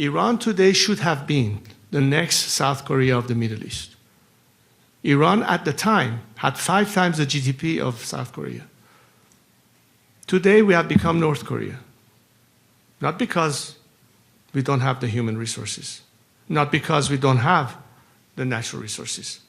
Iran today should have been the next South Korea of the Middle East. Iran at the time had five times the GDP of South Korea. Today we have become North Korea. Not because we don't have the human resources, not because we don't have the natural resources,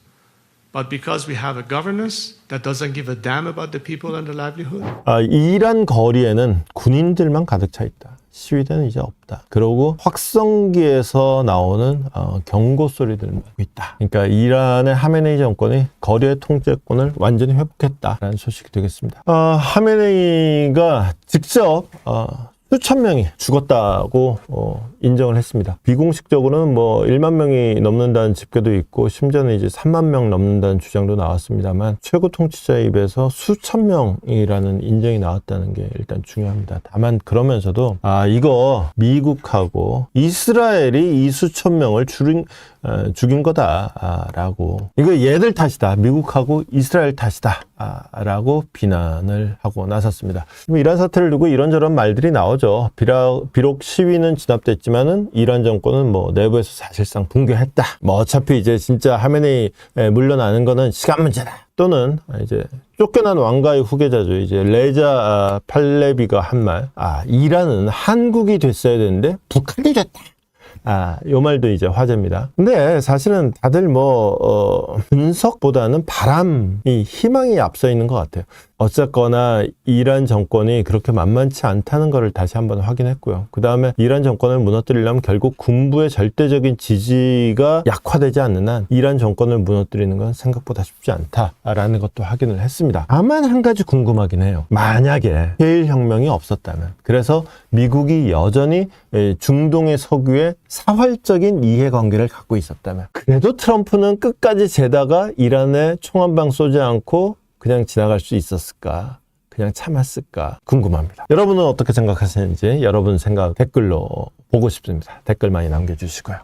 아, 이란 거리에는 군인들만 가득 차 있다. 시위대는 이제 없다. 그러고 확성기에서 나오는 어, 경고 소리들만 있다. 그러니까 이란의 하메네이 정권이 거리의 통제권을 완전히 회복했다라는 소식이 되겠습니다. 아, 하메네이가 직접 어, 수천 명이 죽었다고 어, 인정을 했습니다. 비공식적으로는 뭐 1만 명이 넘는다는 집계도 있고 심지어는 이제 3만 명 넘는다는 주장도 나왔습니다만 최고 통치자의 입에서 수천 명이라는 인정이 나왔다는 게 일단 중요합니다. 다만 그러면서도 아 이거 미국하고 이스라엘이 이 수천 명을 죽인, 어, 죽인 거다라고 이거 얘들 탓이다. 미국하고 이스라엘 탓이다. 아, 라고 비난을 하고 나섰습니다. 뭐 이란 사태를 두고 이런저런 말들이 나오죠. 비라, 비록 시위는 진압됐지만은 이란 정권은 뭐 내부에서 사실상 붕괴했다. 뭐 어차피 이제 진짜 하메네이 물러나는 거는 시간 문제다. 또는 이제 쫓겨난 왕가의 후계자죠. 이제 레자 아, 팔레비가 한 말. 아, 이란은 한국이 됐어야 되는데 북한이 됐다. 아, 요 말도 이제 화제입니다. 근데 사실은 다들 뭐, 어, 분석보다는 바람이, 희망이 앞서 있는 것 같아요. 어쨌거나 이란 정권이 그렇게 만만치 않다는 것을 다시 한번 확인했고요. 그 다음에 이란 정권을 무너뜨리려면 결국 군부의 절대적인 지지가 약화되지 않는 한 이란 정권을 무너뜨리는 건 생각보다 쉽지 않다라는 것도 확인을 했습니다. 다만 한 가지 궁금하긴 해요. 만약에 해일 혁명이 없었다면 그래서 미국이 여전히 에, 중동의 석유에 사활적인 이해관계를 갖고 있었다면 그래도 트럼프는 끝까지 재다가 이란에 총 한 방 쏘지 않고 그냥 지나갈 수 있었을까? 그냥 참았을까? 궁금합니다. 여러분은 어떻게 생각하시는지 여러분 생각 댓글로 보고 싶습니다. 댓글 많이 남겨주시고요.